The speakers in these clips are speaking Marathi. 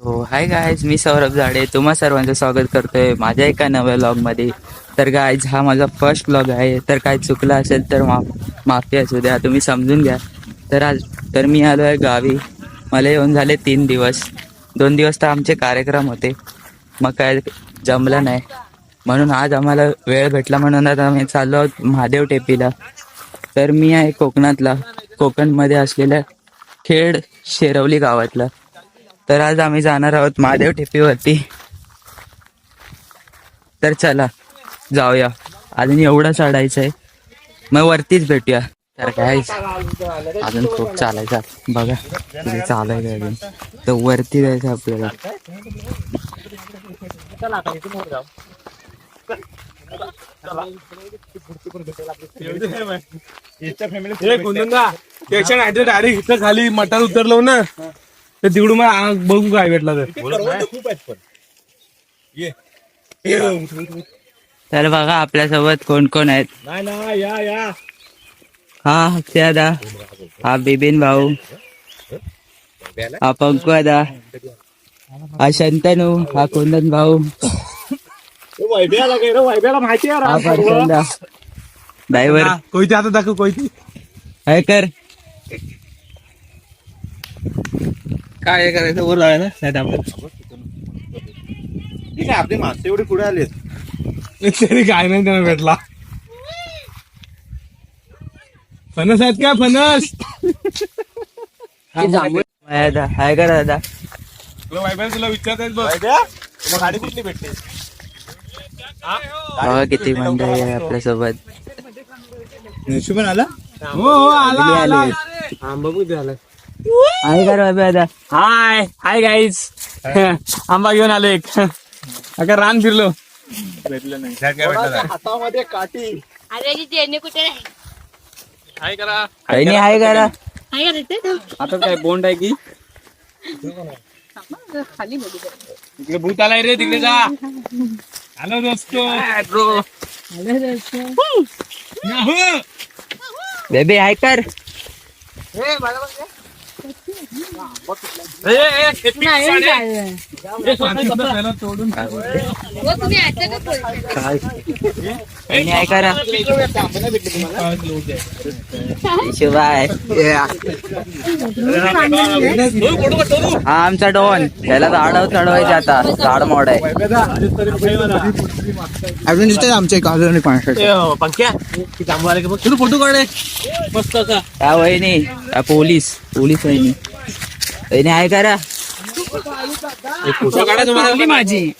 हो हाय गायज मी सौरभ झाडे तुम्हा सर्वांचं स्वागत करतोय माझ्या एका नव्या व्लॉगमध्ये तर गायज हा माझा फर्स्ट ब्लॉग आहे. तर काय चुकलं असेल तर माफ माफी असू द्या तुम्ही समजून घ्या. तर आज तर मी आलो आहे गावी. मला येऊन झाले तीन दिवस. दोन दिवस तर आमचे कार्यक्रम होते. मग काय जमलं नाही. म्हणून आज आम्हाला वेळ भेटला म्हणून आता आम्ही चाललो आहोत महादेव टेपीला. तर मी आहे कोकणातला. कोकणमध्ये असलेल्या खेड शेरवली गावातला. तर आज आम्ही जाणार आहोत महादेव टेपीवरती तर चला जाऊया. अजून एवढा चढायचं आहे. मग वरतीच भेटूया. तर काय अजून खूप चालायचं बघा किती चालायचं अजून तर वरती जायचं आपल्याला. हे डायरेक्ट इथं खाली मटार उतरलो ना. तर तिकडून मग आ- बघू काय भेटला तर. तर बघा आपल्यासोबत कोण कोण आहेत? नाही ना या या. हा दादा हा बिबिन भाऊ. हा पंकु दादा हा शंतनू. हा कुंदन भाऊ. वैभ्याला काय रे? वैभ्याला माहिती आहे हा राव. परशंदा ड्रायव्हर हा, कोयती आता दाखव कोयती. काय कर? काय करायचं? वर ना. नाही आपण ठीक आहे आपली माणसं एवढी पुढे आलीत. तरी काय नाही त्यांना भेटला. फणस आहेत का फणस? दादा हाय कर दादा? तुला वैभ्याला तुला विचारतायत बघ. तुला गाडी कुठली भेटते? बघा किती मंडळी आहे आपल्यासोबत. हिशोबन आला? हो. हो आला आला आले? आंबा कुठे आला. हाय कर बाबा दादा हाय हाय गाईज आंबा घेऊन आलो. एक अका रान फिरलो. भेटलं नाही. हातामध्ये काठी. अरे जी जेणे कुठे आहे? काय करा. काही नाही हाय करा. काय करायचं आता काय बोंड आहे की? खाली तिकडे भूत आलाय रे तिकडे जा. हॅलो दोस्तो. ब्रो बेबी हाय कर. हो Thank काय? करा शिवाय. हा आमचा डॉन. त्याला आडव चढवायचे आता. झाड मोड आहे. अजून दिसतंय आमच्या एक अजून माणसं पंख्या फोटो काढे मस्त त्या वहिनी पोलीस पोलीस वहिनी. हाय करा माझी.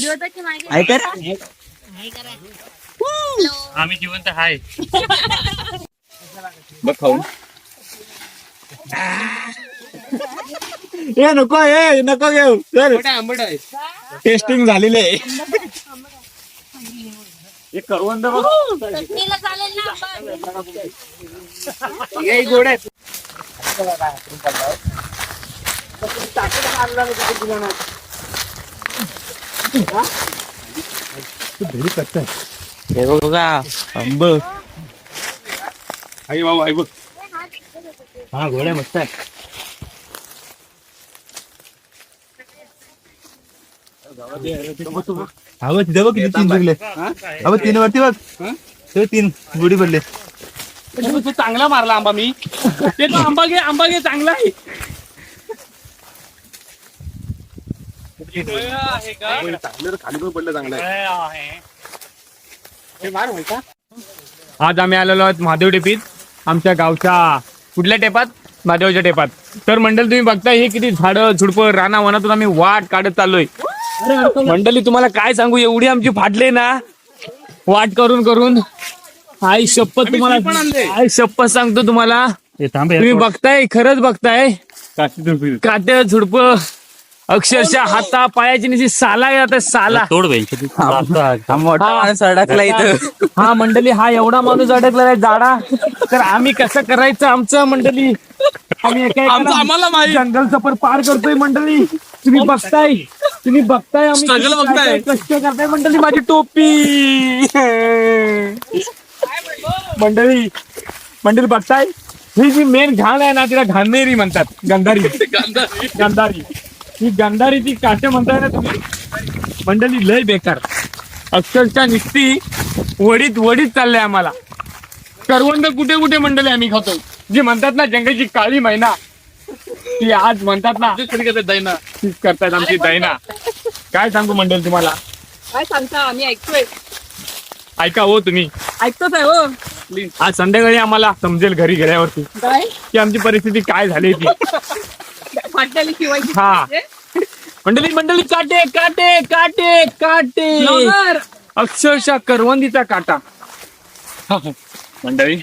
विरोधाची मागे हाय कर आम्ही जिवंत हाय. बघ खाऊन. ए नको ए नको घेऊ. आहे. टेस्टिंग झालेली आहे. एक करवंद बघ. चटणीला चालेल ना आपण. गोड आहे. हे बघा आंब आई बाबा आई बघ. हा घोड्या मस्त आहे. तिथे बघ किती तीन तीन वरती बघ. ते तीन गुढी पडले. तू चांगला मारला आंबा मी. ते तो आंबा घे आंबा घे चांगला आहे. आज आम्ही आलेलो आहोत महादेव टेपीत आमच्या गावच्या कुठल्या टेपात? महादेवच्या टेपात. तर मंडळी तुम्ही बघताय हे किती झाडं झुडपं राना वनातून आम्ही वाट काढत चाललोय. मंडळी तुम्हाला काय सांगू? एवढी आमची फाटले ना. वाट करून करून. आई शपथ तुम्हाला आई शपथ सांगतो तुम्हाला. तुम्ही बघताय खरंच बघताय. काट्या झुडप अक्षरशः हाता पायाची निशी साला येत साला. मोठा माणूस अडकला इथं. हा मंडळी हा एवढा माणूस अडकलेला आहे जाडा. तर आम्ही कसं करायचं आमचं मंडळी? आम्ही आम्हाला जंगल सफर पार करतोय मंडळी. तुम्ही बघताय. तुम्ही बघताय आम्ही Struggle किती बघताय. काय काय कष्ट करताय. मंडळी माझी टोपी. मंडळी मंडळी बघताय? ही जी मेन घाण आहे ना तिला घाणेरी म्हणतात. गंधारी. गंधारी. ही गंधारीची काटे म्हणताय ना तुम्ही? मंडळी लय बेकार. अक्षरशः निस्ती वडीत वडीत चाललंय आम्हाला. करवंद कुठे कुठे मंडळी आम्ही खातो. जी म्हणतात ना जंगलची काळी मैना. ती आज म्हणतात ना दैना? तीच करतायत आमची दैना. काय सांगू मंडळ तुम्हाला? काय सांगता? आम्ही ऐकतोय. ऐका हो तुम्ही. ऐकतोच आहे हो. आज संध्याकाळी आम्हाला समजेल घरी गेल्यावरती. काय? की आमची परिस्थिती काय झाली ती? फाटलेली शिवायची हा. मंडळी मंडळी काटे काटे काटे काटे. लवकर. अक्षरशः करवंदीचा काटा. मंडळी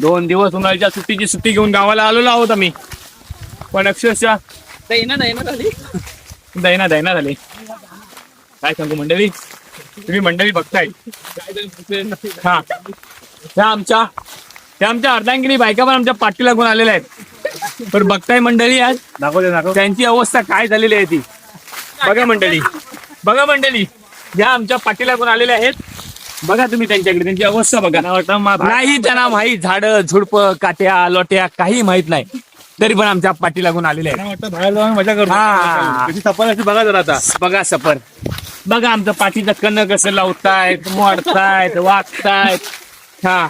दोन दिवस उन्हाळ्याच्या सुट्टीची सुट्टी घेऊन गावाला आलेलो आहोत आम्ही. पण अक्षरशः दैना दैना झाली. दैना दैना झाले. काय सांगू मंडळी? तुम्ही मंडळी बघताय. हा. त्या आमच्या त्या आमच्या अर्धांगिनी बायका पण आमच्या पाठी लागून आलेल्या आहेत. पण बघताय मंडळी आज? त्यांची अवस्था काय झालेली आहे ती? बघा मंडळी. बघा मंडळी ज्या आमच्या पाठी लागून आलेल्या आहेत बघा तुम्ही त्यांच्याकडे त्यांची अवस्था बघा. नाही त्यांना माहीत. झाड झुडप काट्या लोट्या काही माहीत नाही. तरी पण आमच्या पाठी लागून आलेले आहेत. बाहेर जाऊन मजा करतो हा. सफर अशी बघा जरा आता. बघा सफर. बघा आमचं पाठीचं कन्न कसं लावतायत मोडतायत वागतायत. हा.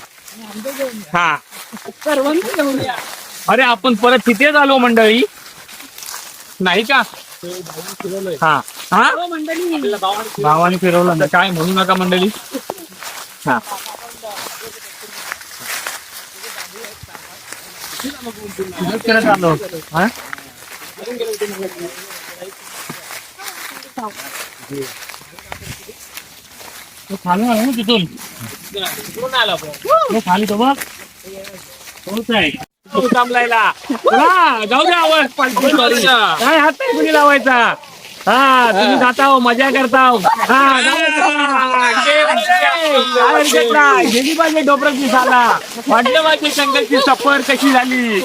हा. अरे आपण परत तिथेच आलो मंडळी. नाही का? हा. हा? हो मंडळी भावाने फिरवलं काय म्हणू नका मंडळी. हा तिथेच करत आलो हा तो खाली आला ना तिथून तिथून आला तो खाली तो बघ तोच आहे तो थांबलायला हा, जाऊ द्या आवाज काय हात नाही कुणी लावायचा हा तुम्ही जाता हो मजा करता गेली पाहिजे डोबरची साला वाटलं पाहिजे शंकरची सफर कशी झाली?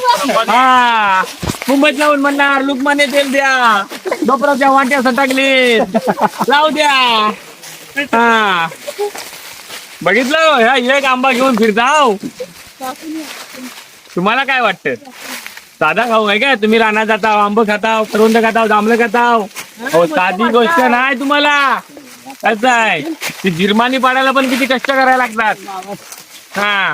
हा. मुंबईत लावून म्हणणार लुकमाने तेल द्या. डोपराच्या वाट्या सटकली लावू द्या. हा. बघितलं? ह्या एक आंबा घेऊन फिरता हो. तुम्हाला काय वाटतं? साधा खाऊ आहे काय? तुम्ही रानात जाता आंब खाताव करवंद खाताव जांभळं खाताव. हो साधी गोष्ट नाही तुम्हाला. कसं आहे. ती जिरमानी पाडायला पण किती कष्ट करायला लागतात. हा.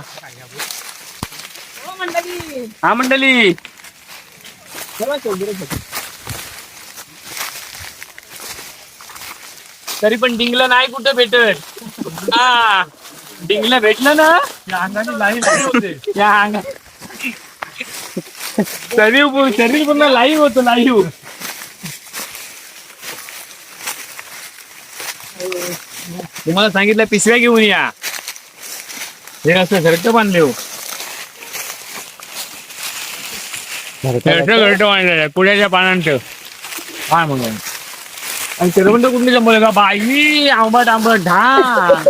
हो मंडळी. हा मंडळी. तरी पण डिंगलं नाही कुठं भेटत. हा. डिंगलं भेटलं ना? या अंगा शरीर शरीर पूर्ण लाईव्ह होतं लाईव्ह तुम्हाला सांगितलं पिशव्या घेऊन या. हे असं घरटं बांधले हो. घरटं घरटं बांधलेलं आहे. पुण्याच्या पानांचं काय म्हणून आणि करवंद कुठली जमवलं का बाई आंबट आंबट ढा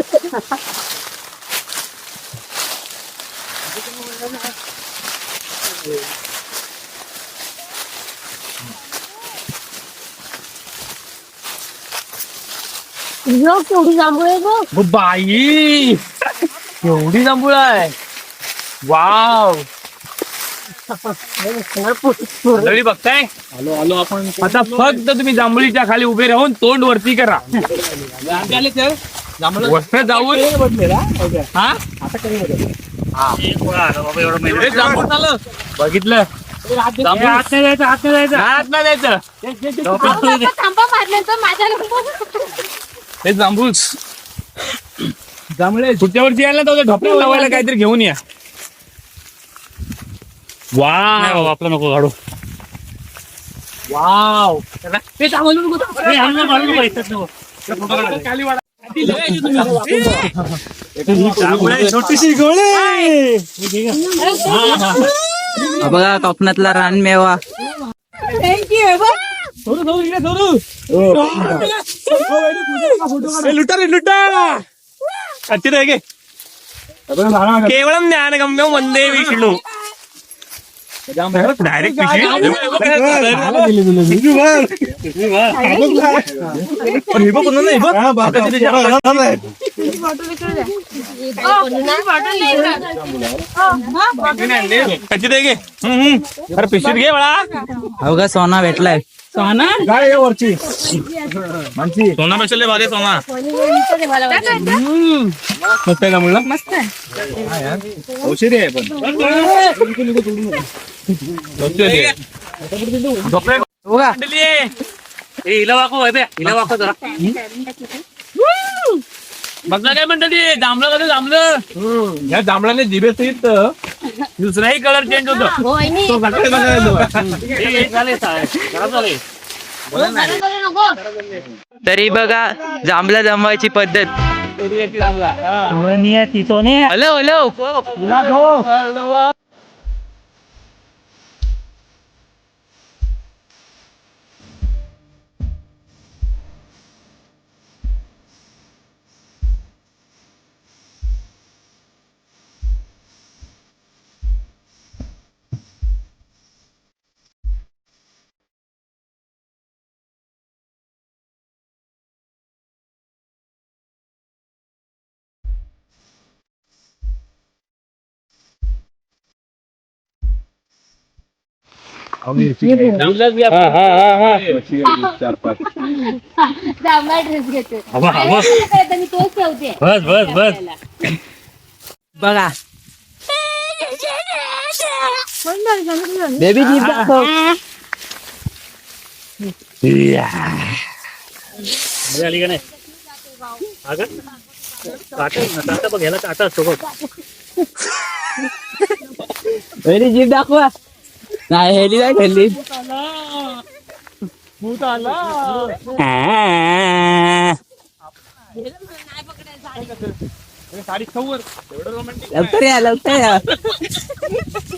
केवढी जांभूळ आहे बघ हो बाई एवढी जांभूळ आहे. वाव. मंडळी बघताय? आलो आलो आपण. आता फक्त तुम्ही जांभळीच्या खाली उभे राहून तोंड वरती करा. वरनं जाऊन हा? हे. जांभूळ झालं. बघितलं? जांभूळ हात नाही द्यायचं हात नाही द्यायचं हात नाही द्यायचं बाबा थांबा मारल्यानंतर माझ्या हे जांभूळ जांभळे पुढच्या वर्षी यायला तर ढोपळे लावायला काहीतरी घेऊन या. वाव. आपलं नको काढू. वाव. ते नको हे. खाली वाढा. छोटीशी गोळी. बघा कोकणातला रानमेवा लुटा रे लुटा अच्छी गे केवळम ज्ञानगम्य वंदे विष्णू डायरेक्ट हा, बाप, बाप, बाप, बाप, बाप. कशी दे घे हम्म, हम्म. अरे पिशवीत घे बाळा. अवघा सोना भेटलाय. सोना? काय वरची. मानसी. सोना पेक्षा भारी आहे सोना. मस्त आहे ना मुलं मस्त औषधी आहे पण. ए, हिला बे, हिला वाकव जरा. बघला काय म्हणतात जांभळं कसं जांभळं? या जांभळाने जिभे सहित दुसराही कलर चेंज होतो. तो सकाळी झाले तरी बघा जांभला जमवायची पद्धत. Hello hello. चार पाच जांभळा ड्रेस घेते हवा, हवा. मी तोच ठेवते बस बस बस बघा बेबी जीप दाखव मजा आली का नाही अगं काटा काटा बघ ह्याला काटा असतो बघ बेबी जीप दाखवा नाही हेली नाही खेळली. भूत आला साडी खवर एवढं रोमॅन्टिक लवकर या लवकर या.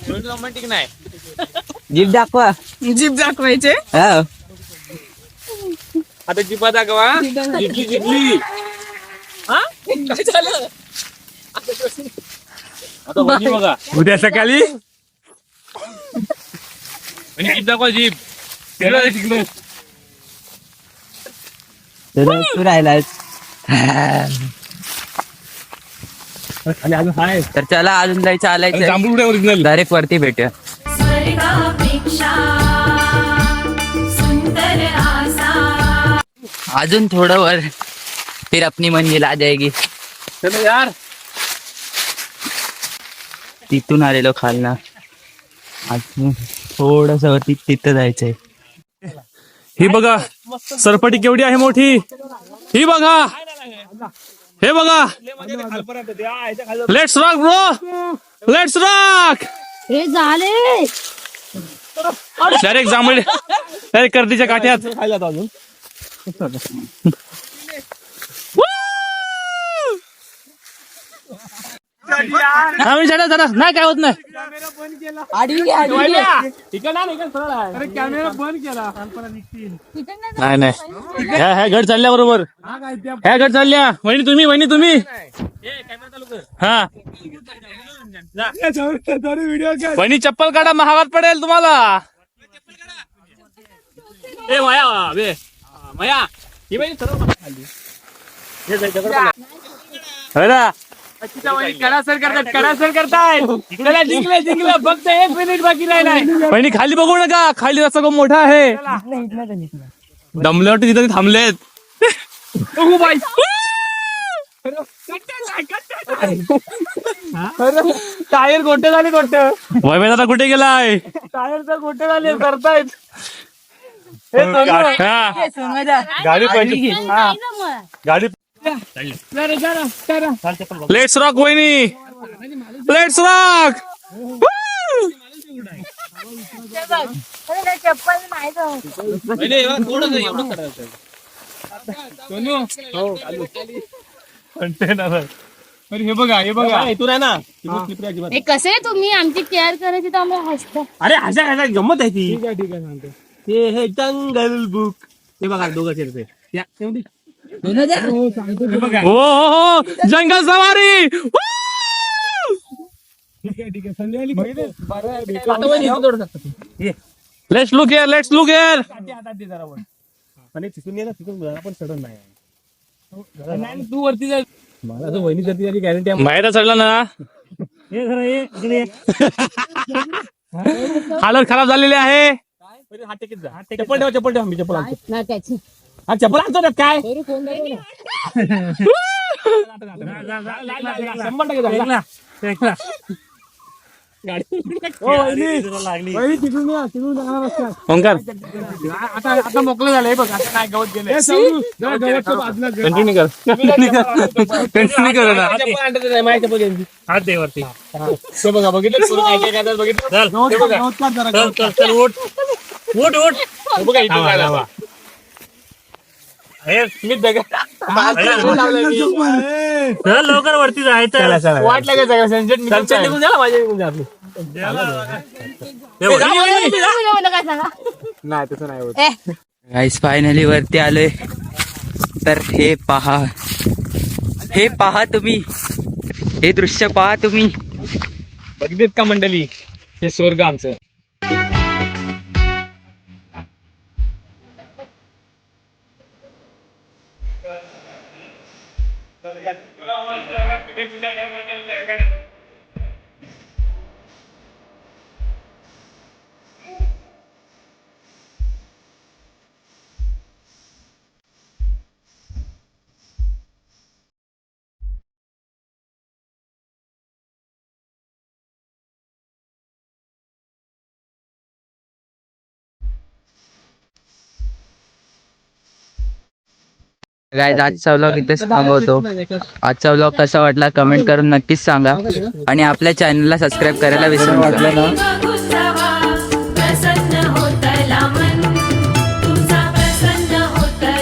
एवढं रोमॅन्टिक नाही. जीप दाखवा. जीप दाखवायचे? हो. आता जिपा दाखवा. जिपली. जिपली काय झालं? आता बघा. उद्या सकाळी? आणि जीप दाखवा जीप तिकडे तिकडे तुला तू राहिलास आणि अजून हाय तर चला अजून जायचं आलायचं जांभूळ ओरिजिनल डायरेक्ट वरती भेटूया स्वर्गापेक्षा सुंदर आसा अजून थोडं वर फिर अपनी मंजिल आ जाएगी चलो यार तिथून आलेलो खालना अजून थोडस वरती तिथं जायचंय. ही बघा सरपटी केवढी आहे मोठी. ही बघा. हे बघा. Let's rock bro let's rock हे झाले. डायरेक्ट जांभळे. डायरेक्ट कर्दीच्या काठ्यात. चढा नाही नाही नाही नाही. ह्या ह्या घड चालल्या बरोबर. ह्या घड चालल्या. वहिनी तुम्ही वहिनी तुम्ही. हा. वहिनी चप्पल काढा महागात पडेल तुम्हाला. ए माया बे. माया ही बाई सर्व खाली. हे जाय, दगड पडला. हो ना? फक्त एक मिनिट बाकी राहिलाय. बहिणी खाली बघू नका. खाली रस्ता खूप मोठा आहे. दमल्यावर तिथे थांबलेत बघू बाई. टायर गोटे झाले गोट वैभव दादा कुठे गेलाय? टायर तर गोटे झाले करतायत. हे सोनू. हा. गाडी पाहिजे. गाडी लेट्स रॉक वहिनी लेट्स रॉक. हे बघा हे बघा इथून आहे ना हे कसे तुम्ही? आमची केअर करायची तर आम्हाला हसता. अरे हसा हसा गमत आहे ती. ते हे जंगल बुक ते बघा दोघं चिरते हो हो हो. जंगल सवारी. Let's look here let's look here तू वरती जा. मला तर वहिनी जाती त्याची गॅरंटी बाहेर चढला ना. हालत खराब झालेली आहे. हा टिकीत जा. चप्पल ठेवा चप्पल ठेवा मी चप्पल नाही त्याची. हा चप्पल आणतो ना काय? शंभर टक्के जा. ओ, वहिनी. वहिनी, तिकडून या, तिकडून जाणार रस्त्यात. ओंकार. आता आता मोकळं झालंय बघ आता काय गवत गेले. कंटिन्यू कर. कंटिन्यू कर. ना. हात दे वरती. तो बघा बघितलं पोरं काय काय करतात बघितलं? ते बघा. चल, चल, चल, उठ. उठ, उठ. हे बघा, इथं काय झालं. हे. लवकर वरती जायचं वाट लागायचं का सनसेट सनसेट निघून झाला माझ्या निघून जा आपली. ए, जा, वहिनी, जा. तुम्ही काय सांगा. नाही तसं नाही होत. गाईस फायनली वरती आलोय. तर हे पहा. हे पहा तुम्ही. हे दृश्य पहा तुम्ही. बघितलेत का मंडळी? हे स्वर्ग आमचं. गाईज आजचा व्लॉग इथेच थांबवतो. आजचा व्लॉग कसा वाटला कमेंट करून नक्कीच सांगा. आणि आपल्या चॅनलला सबस्क्राईब करायला विसरू नका. बघू